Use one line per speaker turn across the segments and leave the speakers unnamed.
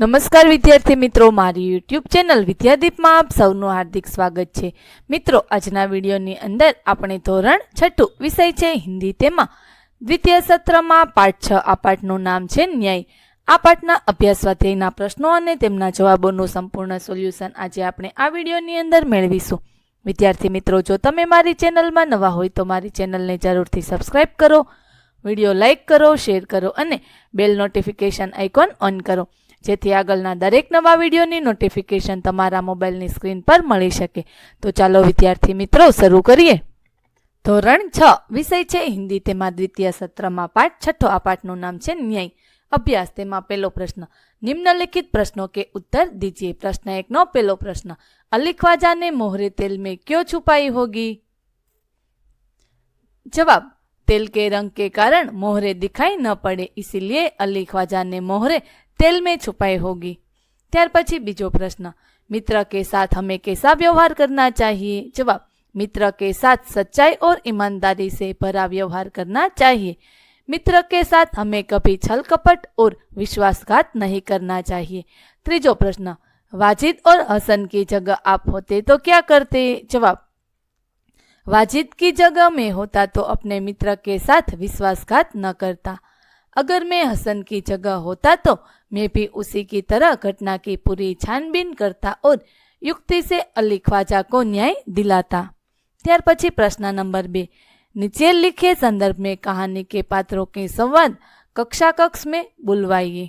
નમસ્કાર વિદ્યાર્થી મિત્રો, મારી યુટ્યુબ ચેનલ વિદ્યાદીપમાં આપ સૌનું હાર્દિક સ્વાગત છે. મિત્રો, આજના વિડીયોની અંદર આપણે ધોરણ છઠ્ઠું વિષય છે હિન્દી તેમાં. દ્વિતીય સત્રમાં પાઠ છ, આ પાઠનું નામ છે ન્યાય. આ પાઠના અભ્યાસ, સ્વાધ્યાયના પ્રશ્નો અને તેમના જવાબોનું સંપૂર્ણ સોલ્યુશન આજે આપણે આ વિડીયોની અંદર મેળવીશું. વિદ્યાર્થી મિત્રો, જો તમે મારી ચેનલમાં નવા હોય તો મારી ચેનલને જરૂરથી સબસ્ક્રાઇબ કરો, વીડિયો લાઇક કરો, શેર કરો અને બેલ નોટિફિકેશન આઇકોન ઓન કરો. જેથી આગળના દરેક નવા વિડીયોની નોટિફિકેશન તમારા મોબાઈલની સ્ક્રીન પર મળી શકે. તો ચાલો વિદ્યાર્થી મિત્રો, શરૂ કરીએ. ધોરણ છ, વિષય છે હિન્દી તેમાં દ્વિતીય સત્રમાં પાઠ, છઠ્ઠો આ પાઠનું નામ છે ન્યાય. અભ્યાસ તેમાં પહેલો પ્રશ્ન, નિમ્નલિખિત પ્રશ્નો કે ઉત્તર? દીજીએ પ્રશ્ન, એકનો પહેલો પ્રશ્ન અલીખ્વાજાને મોહરે તેલ મેં ક્યો છુપાઈ હોગી? જવાબ, તેલ કે રંગ કે કારણ મોહરે દેખાઈ ન પડે इसीलिए अली ख्वाजा ने તેલ મેં છુપાઈ હોગી ત્યાર પછી બીજો પ્રશ્ન मित्र के साथ हमें कैसा व्यवहार करना चाहिए? जवाब, मित्र के साथ सच्चाई और ईमानदारी से भरा व्यवहार करना चाहिए। मित्र के साथ हमें कभी छल कपट और विश्वासघात नहीं करना चाहिए। त्रीजो प्रश्न, वाजिद और हसन की जगह आप होते तो क्या करते? जवाब, वाजिद की जगह में होता तो अपने मित्र के साथ विश्वासघात न करता। अगर मैं हसन की जगह होता तो मैं भी उसी की तरह घटना की पूरी छानबीन करता और युक्ति से अली ख्वाजा को न्याय दिलाता ત્યાર પછી પ્રશ્ન નંબર બે नीचे लिखे संदर्भ में कहानी के पात्रों के संवाद कक्षा कक्ष में बुलवाइए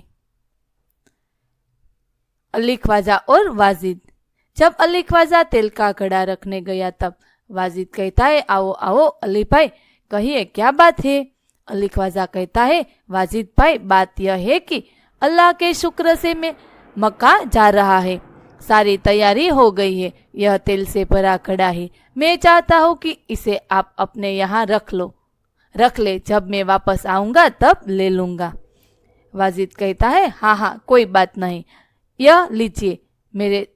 अली ख्वाजा और वाजिद जब अली ख्वाजा तेल का घड़ा रखने गया तब वाजिद कहता है आओ आओ अली भाई कहिए क्या बात है अली ख्वाजा कहता है, वाजिद भाई, बात यह है कि अल्लाह के शुक्र से मैं मक्का जा रहा है। सारी तैयारी हो गई है, यह तेल से भरा खड़ा है। मैं चाहता हूँ कि इसे आप अपने यहाँ रख लो। रख ले, जब मैं वापस आऊँगा, तब ले लूँगा। वाजिद कहता है हाँ हाँ कोई बात नहीं। यह लीजिए, मेरे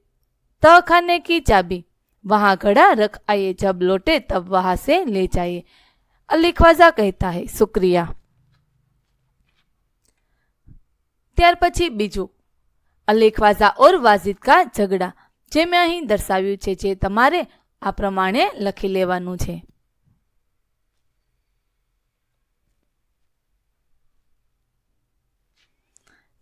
तह खाने की चाबी। वहाँ घड़ा रख, आइए, जब लौटे, तब वहाँ से ले जाइए। અલ્લિખવાઝા કહેતા હૈ શુક્રિયા ત્યાર પછી બીજું અલ્લિખવાઝા ઓર વાજિદ કા ઝઘડા, જે મેં અહીં દર્શાવ્યું છે, જે તમારે આ પ્રમાણે લખી લેવાનું છે.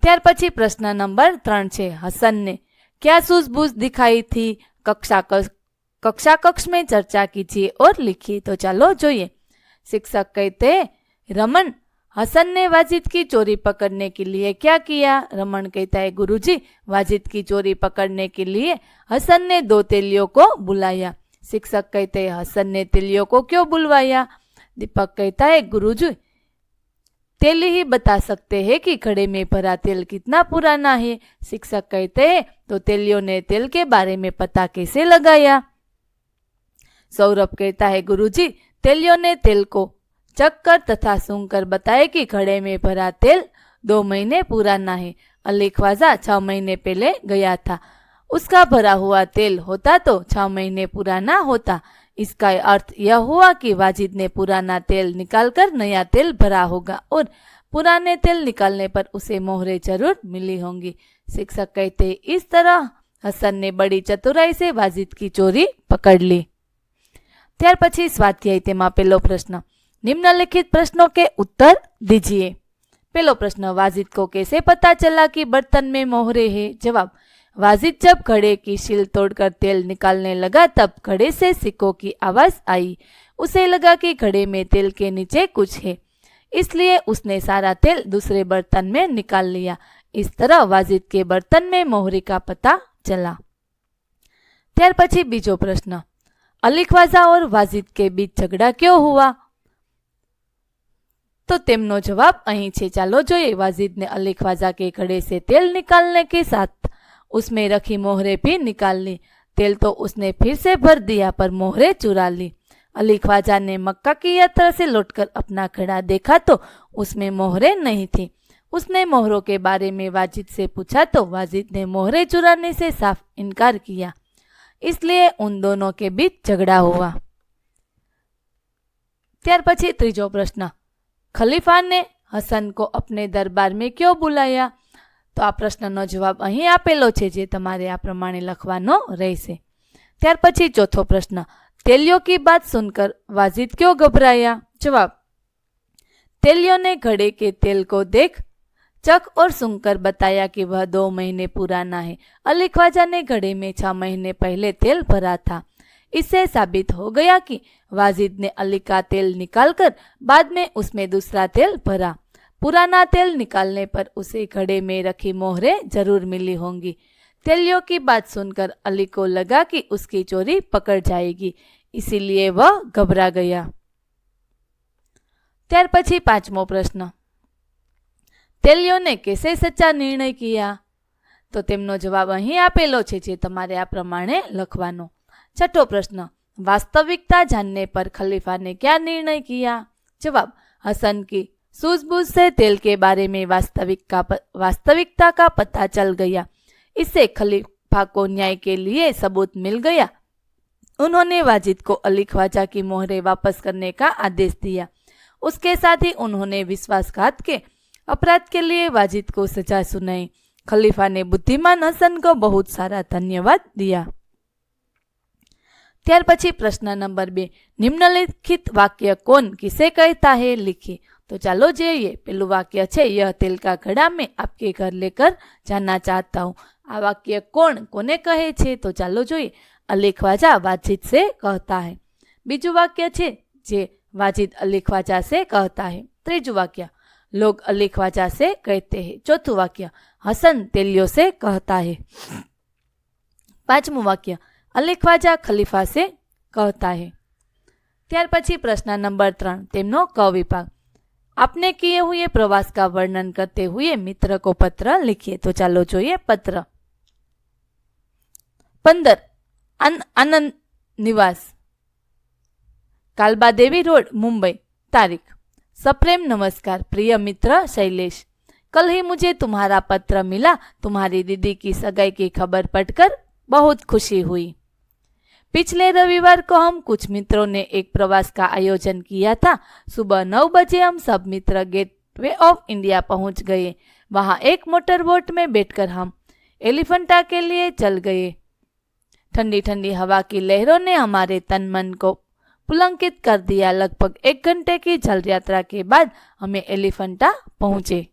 ત્યાર પછી પ્રશ્ન નંબર ત્રણ છે, હસનને ક્યાં સૂઝબૂઝ દિખાઈ થી? કક્ષા કક્ષા કક્ષ મેં ચર્ચા કીજીએ ઓર લીખી, તો ચાલો જોઈએ. शिक्षक कहते, रमन, हसन ने वाजिद की चोरी पकड़ने के लिए क्या किया? रमन कहता है, गुरुजी, वाजिद की चोरी पकड़ने के लिए हसन ने दो तेलियों को बुलाया। शिक्षक कहते हैं, हसन ने तेलियों को क्यों बुलवाया? दीपक कहता है, गुरुजी, तेली ही बता सकते हैं कि घड़े में भरा तेल कितना पुराना है। शिक्षक कहते हैं तो तेलियों ने तेल के बारे में पता कैसे लगाया? सौरभ कहता है, गुरुजी तेलियों ने तेल को चक कर तथा सूंघ कर बताया कि घड़े में भरा तेल दो महीने पुराना है। अली ख्वाजा छह महीने पहले गया था। उसका भरा हुआ तेल होता तो छह महीने पुराना होता। इसका अर्थ यह हुआ कि वाजिद ने पुराना तेल निकालकर नया तेल भरा होगा और पुराने तेल निकालने पर उसे मोहरे ज़रूर मिली होंगी। शिक्षक कहते, इस तरह हसन ने बड़ी चतुराई से वाजिद की चोरी पकड़ ली। ત્યાર પછી સ્વાધ્યાય તેમાં પહેલો પ્રશ્ન निम्नलिखित प्रश्नों के उत्तर दीजिए पहलो प्रश्न वाजिद को कैसे पता चला कि बर्तन में मोहरे है जवाब वाजिद जब घड़े की शील तोड़कर तेल निकालने लगा तब घड़े से सिक्कों की आवाज आई उसे लगा कि घड़े में तेल के नीचे कुछ है इसलिए उसने सारा तेल दूसरे बर्तन में निकाल लिया इस तरह वाजिद के बर्तन में मोहरे का पता चला ત્યાર પછી બીજો પ્રશ્ન અલી ખ્વાઝા और वाजिद के बीच झगड़ा क्यों हुआ तो तेमनो जवाब અહીં છે ચાલો જોઈએ वाजिद ने अली ख्वाजा के घड़े से तेल निकालने के साथ उसमें रखी मोहरे भी निकाल ली तेल तो उसने फिर से भर दिया पर मोहरे चुरा ली अली ख्वाजा ने मक्का की यात्रा से लौटकर अपना घड़ा देखा तो उसमें मोहरे नहीं थी उसने मोहरों के बारे में वाजिद से पूछा तो वाजिद ने मोहरे चुराने से साफ इनकार किया इसलिए उन दोनों के बीच झगड़ा हुआ ત્યાર પછી ત્રીજો પ્રશ્ન ખલીફા ने हसन को अपने दरबार में क्यों बुलाया તો આ પ્રશ્નનો જવાબ અહીં આપેલો છે જે તમારે આ પ્રમાણે લખવાનો રહેશે ત્યાર પછી ચોથો પ્રશ્ન तेलियों की बात सुनकर वाजिद क्यों घबराया जवाब तेलियों ने घड़े के तेल को देख चक और सुनकर बताया कि वह दो महीने पुराना है अली ख्वाजा ने घड़े में छह महीने पहले तेल भरा था इससे साबित हो गया कि वाजिद ने अली का तेल निकालकर बाद में उसमें दूसरा तेल भरा पुराना तेल निकालने पर उसे घड़े में रखी मोहरे जरूर मिली होंगी तेलियों की बात सुनकर अली को लगा कि उसकी चोरी पकड़ जाएगी इसीलिए वह घबरा गया ત્યાર પછી પાંચમો પ્રશ્ન તેલિયોને કેસે સચ્ચા નિર્ણય કિયા તો તેમનો જવાબ અહીં આપેલો છે જે તમારે આ પ્રમાણે લખવાનો છઠ્ઠો પ્રશ્ન वास्तविकता जानने पर खलीफा ने क्या निर्णय किया जवाब हसन की सूझबूझ से तेल के बारे में वास्तविक का वास्तविकता का पता चल गया इससे खलीफा को न्याय के लिए सबूत मिल गया उन्होंने वाजिद को अली ख्वाजा की मोहरे वापस करने का आदेश दिया उसके साथ ही उन्होंने विश्वासघात के अपराध के लिए वाजिद को सजा सुनाई खलीफा ने बुद्धिमान हसन को बहुत सारा धन्यवाद दिया ત્યાર પછી પ્રશ્ન નંબર બે નિમ્નલિખિત વાક્ય કોણ કિસે કહેતા હે लिखिए तो चलो જોઈએ પેલું વાક્ય છે यह तेल का घड़ा मैं आपके घर लेकर जाना चाहता हूँ આ વાક્ય કોણ કોને કહે છે તો ચાલો જોઈએ અલી ख्वाजा वाजिद से कहता है બીજું વાક્ય છે જે वाजिद अली ख्वाजा से कहता है ત્રીજું વાક્ય लोग अली ख्वाजा से कहते हैं चौथું વાક્ય हसन तेलियो से कहता है પાંચમું વાક્ય અલી ખ્વાજા ખલીફા સે कहता है ત્યાર પછી પ્રશ્ન નંબર ત્રણ તેમનો ક વિભાગ आपने किए हुए प्रवास का वर्णन करते हुए मित्र को पत्र लिखिए तो ચાલો જોઈએ પત્ર પંદર આનંદ નિવાસ कालबा देवी रोड मुंबई तारीख सप्रेम नमस्कार, प्रिय मित्र शैलेश। कल ही मुझे तुम्हारा पत्र मिला, तुम्हारी दीदी की सगाई की खबर पढ़कर बहुत खुशी हुई। पिछले रविवार को हम कुछ मित्रों ने एक प्रवास का आयोजन किया था। सुबह नौ बजे हम सब मित्र गेटवे ऑफ़ इंडिया पहुँच गए। वहाँ एक मोटर बोट में बैठकर हम एलिफेंटा के लिए चल गए। ठंडी ठंडी हवा की लहरों ने हमारे तन मन को पुलंकित कर दिया। लगभग एक घंटे की जल यात्रा के बाद हमें एलिफेंटा पहुँचे।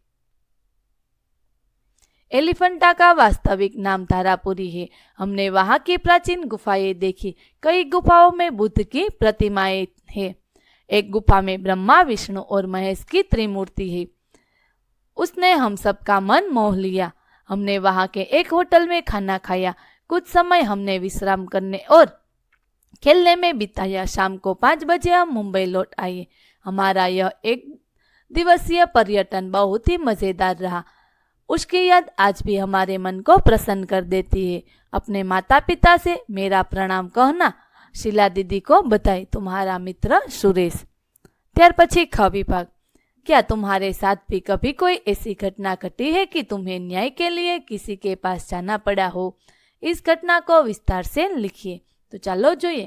एलिफेंटा का वास्तविक नाम धारापुरी है। हमने वहाँ की प्राचीन गुफाएँ देखी। कई गुफाओं में बुद्ध की प्रतिमाएँ हैं। एक गुफा में ब्रह्मा, विष्णु और महेश की त्रिमूर्ति है। उसने हम सबका मन मोह लिया। हमने वहाँ के एक होटल में खाना खाया। कुछ समय हमने विश्राम करने और खेलने में बिताया शाम को पाँच बजे हम मुंबई लौट आए। हमारा यह एक दिवसीय पर्यटन बहुत ही मज़ेदार रहा। उसकी याद आज भी हमारे मन को प्रसन्न कर देती है। अपने माता पिता से मेरा प्रणाम कहना शीला दीदी को बताई तुम्हारा मित्र सुरेश। त्यार पी ख विभाग क्या तुम्हारे साथ भी कभी कोई ऐसी घटना घटी है कि तुम्हें न्याय के लिए किसी के पास जाना पड़ा हो? इस घटना को विस्तार से लिखिए। तो चलो જોઈએ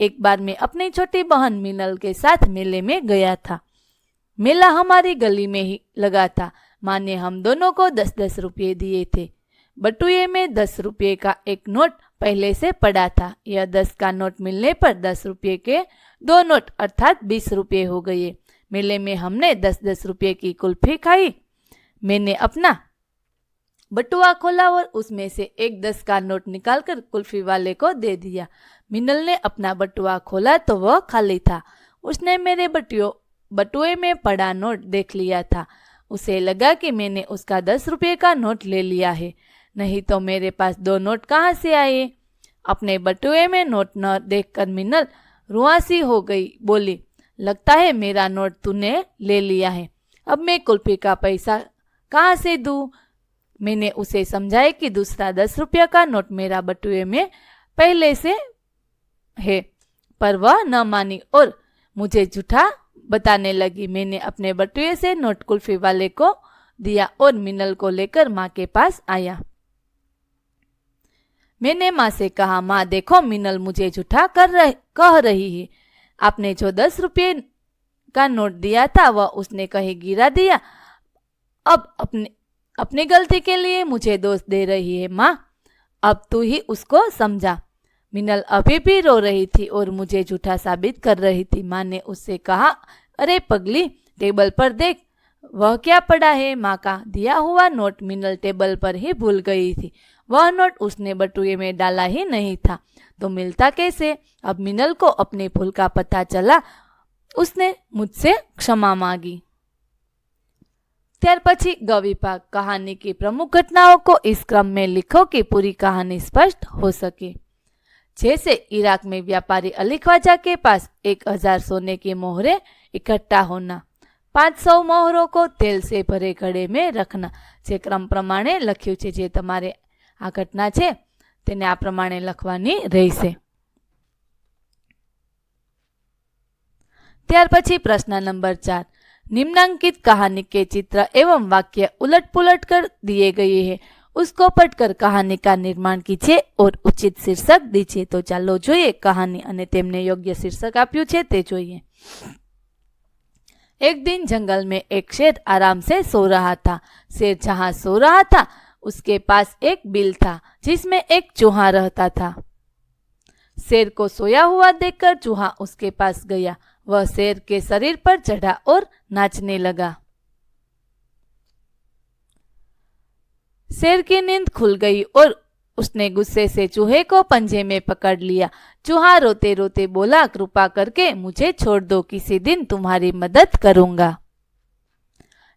एक बार मैं अपनी छोटी बहन मिनल के साथ मेले में गया था मेला हमारी गली में ही लगा था माँ ने हम दोनों को दस दस रुपये दिए थे बटुए में दस रुपये का एक नोट पहले से पड़ा था यह दस का नोट मिलने पर दस रुपये के दो नोट अर्थात बीस रुपये हो गए मेले में हमने दस दस रुपये की कुल्फी खाई मैंने अपना बटुआ खोला और उसमें से एक दस का नोट निकालकर कुल्फी वाले को दे दिया। मिनल ने अपना बटुआ खोला तो वह खाली था। उसने मेरे बटुओ बटुए में पड़ा नोट देख लिया था। उसे लगा कि मैंने उसका दस रुपये का नोट ले लिया है। नहीं तो मेरे पास दो नोट कहाँ से आए? अपने बटुए में नोट न देखकर मिनल रुआसी हो गई। बोली, लगता है मेरा नोट तूने ले लिया है। अब मैं कुल्फी का पैसा कहाँ से दूँ? मैंने उसे समझाया कि दूसरा दस रुपया का नोट मेरा बटुए में पहले से है, पर वह न मानी और मुझे झूठा बताने लगी। मैंने अपने बटुए से नोट कुल्फी वाले को दिया और मिनल को लेकर माँ के पास आया। मैंने माँ से कहा, माँ, देखो, मिनल मुझे झूठा कर रहे, कह रही है। आपने जो दस रुपये का नोट दिया था, वह उसने कहीं गिरा दिया। अब अपने अपनी गलती के लिए मुझे दोष दे रही है, माँ। अब तू ही उसको समझा। मिनल अभी भी रो रही थी और मुझे झूठा साबित कर रही थी। माँ ने उससे कहा, अरे पगली, टेबल पर देख। वह क्या पड़ा है, माँ का? दिया हुआ नोट मिनल टेबल पर ही भूल गई थी। वह नोट उसने बटुए में डाला ही नहीं था। तो मिलता कैसे? अब मिनल को अपने भूल का पता चला। उसने मुझसे क्षमा मांगी। ત્યાર પછી ग विभाग कहानी की प्रमुख घटनाओं को इस क्रम में लिखो कि पूरी कहानी स्पष्ट हो सके जैसे इराक में व्यापारी अली ख्वाजा के पास एक हजार सोने की मोहरे इकट्ठा होना પાંચ સો મોહરો કો તેલ સે ભરે ઘડે મેં રખના જે ક્રમ પ્રમાણે લખ્યું છે જે તમારે આ ઘટના છે તેને આ પ્રમાણે લખવાની રહેશે ત્યાર પછી પ્રશ્ન નંબર ચાર निम्नांकित कहानी के चित्र एवं वाक्य उलट पुलट कर दिए गए हैं उसको पढ़कर कहानी का निर्माण कीजिए और उचित शीर्षक दीजिए तो ચાલો જોઈએ કહાની અને તેમને યોગ્ય શીર્ષક આપ્યું છે તે જોઈએ एक दिन जंगल में एक शेर आराम से सो रहा था शेर जहां सो रहा था उसके पास एक बिल था जिसमें एक चूहा रहता था शेर को सोया हुआ देखकर चूहा उसके पास गया वह शेर के शरीर पर चढ़ा और नाचने लगा। शेर की नींद खुल गई और उसने गुस्से से चूहे को पंजे में पकड़ लिया। चूहा रोते रोते बोला, कृपा करके मुझे छोड़ दो, किसी दिन तुम्हारी मदद करूँगा।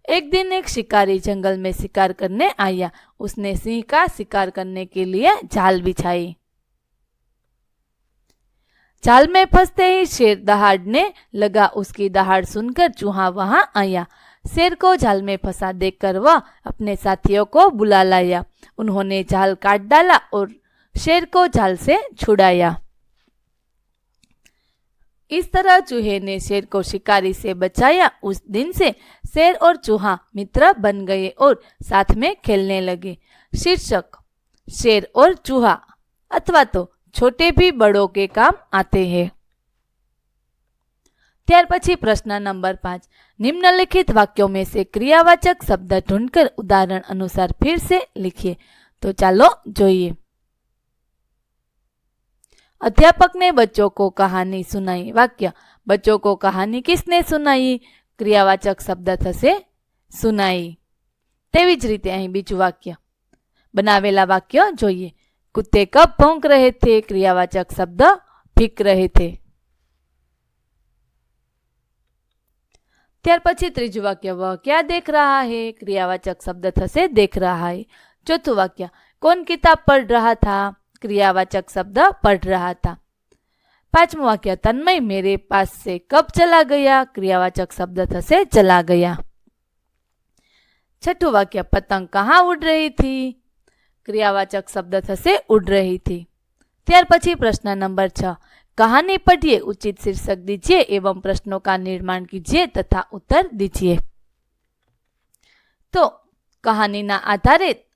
एक दिन एक शिकारी जंगल में शिकार करने आया। उसने सिंह का शिकार करने के लिए जाल बिछाई। जाल में फंसते ही शेर दहाड़ने लगा उसकी दहाड़ सुनकर चूहा वहाँ आया। शेर को जाल में फंसा देखकर वह अपने साथियों को बुला लाया। उन्होंने जाल काट डाला और शेर को जाल से छुड़ाया। इस तरह चूहे ने शेर को शिकारी से बचाया। उस दिन से शेर और चूहा मित्र बन गए और साथ में खेलने लगे। शीर्षक, शेर और चूहा, अथवा तो छोटे भी बड़ों के काम आते हैं ત્યાર પછી પ્રશ્ન નંબર પાંચ निम्नलिखित वाक्यों में से क्रियावाचक शब्द ढूंढकर उदाहरण अनुसार फिर से लिखिए तो ચાલો જોઈએ अध्यापक ने बच्चों को कहानी सुनाई वाक्य बच्चों को कहानी किसने सुनाई क्रियावाचक शब्द થશે સુનાઈ તેવી જ રીતે અહીં બીજું વાક્ય બનાવેલા વાક્ય જોઈએ कुत्ते कब भौंक रहे थे क्रियावाचक शब्द भीक रहे थे ત્યાર પછી ત્રીજું વાક્ય વહ ક્યાં દેખ रहा है क्रियावाचक शब्द થશે देख रहा है चौथું वाक्य कौन किताब पढ़ रहा था क्रियावाचक शब्द पढ़ रहा था पांचवा वाक्य तन्मय मेरे पास से कब चला गया क्रियावाचक शब्द थसे चला गया छठू वाक्य पतंग कहाँ उड़ रही थी ક્રિયાવાચક શબ્દ થશે ઉડ રહી થી ત્યાર પછી પ્રશ્ન નંબર છ. કહાની પઢીએ ઉચિત શીર્ષક દીજીએ એવમ પ્રશ્નો કા નિર્માણ કીજીએ તથા ઉત્તર દીજીએ. તો કહાનીના આધારે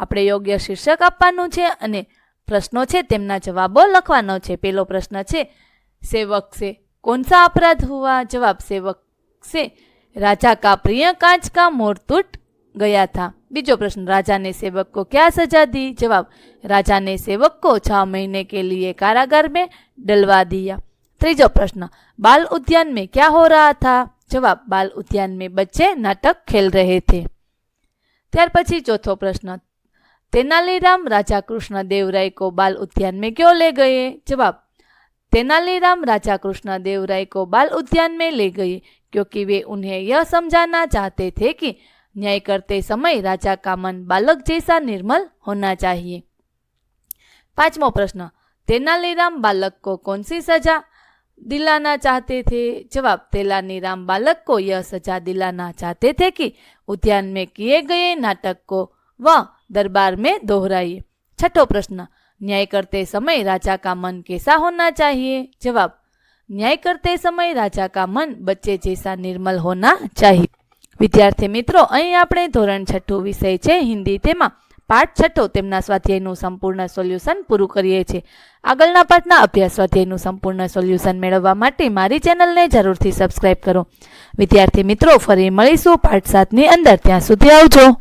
આપણે યોગ્ય શીર્ષક આપવાનું છે અને પ્રશ્નો છે તેમના જવાબો લખવાનો છે. પહેલો પ્રશ્ન છે, સેવક સે કોણ અપરાધ હોવા જવાબ, સેવક સે રાજા કા પ્રિય કાંચ કા મોર તૂટ ગયા હતા बीजो प्रश्न राजा ने सेवक को क्या सजा दी जवाब राजा ने सेवक को छह महीने के लिए कारागार में डलवा दिया त्रीजो प्रश्न बाल उद्यान में क्या हो रहा था जवाब बाल उद्यान में बच्चे नाटक खेल रहे थे ત્યાર પછી ચોથો પ્રશ્ન तेनालीराम राजा कृष्ण देव राय को बाल उद्यान में क्यों ले गए जवाब तेनालीराम राजा कृष्ण देव राय को बाल उद्यान में ले गए क्योंकि वे उन्हें यह समझाना चाहते थे कि न्याय करते समय राजा का मन बालक जैसा निर्मल होना चाहिए पांचवा प्रश्न तेनालीराम बालक को कौन सी सजा दिलाना चाहते थे जवाब तेलानीराम बालक को यह सजा दिलाना चाहते थे कि उद्यान में किए गए नाटक को वह दरबार में दोहराइए छठो प्रश्न न्याय करते समय राजा का मन कैसा होना चाहिए जवाब न्याय करते समय राजा का मन बच्चे जैसा निर्मल होना चाहिए વિદ્યાર્થી મિત્રો, અહીં આપણે ધોરણ છઠ્ઠું વિષય છે, હિન્દી તેમાં. પાઠ છઠ્ઠો તેમના સ્વાધ્યાયનું સંપૂર્ણ સોલ્યુશન પૂરું કરીએ છીએ. આગળના પાઠના અભ્યાસ સ્વાધ્યાયનું સંપૂર્ણ સોલ્યુશન મેળવવા માટે મારી ચેનલને જરૂરથી સબસ્ક્રાઈબ કરો. વિદ્યાર્થી મિત્રો, ફરી મળીશું પાઠ સાતની અંદર. ત્યાં સુધી આવજો.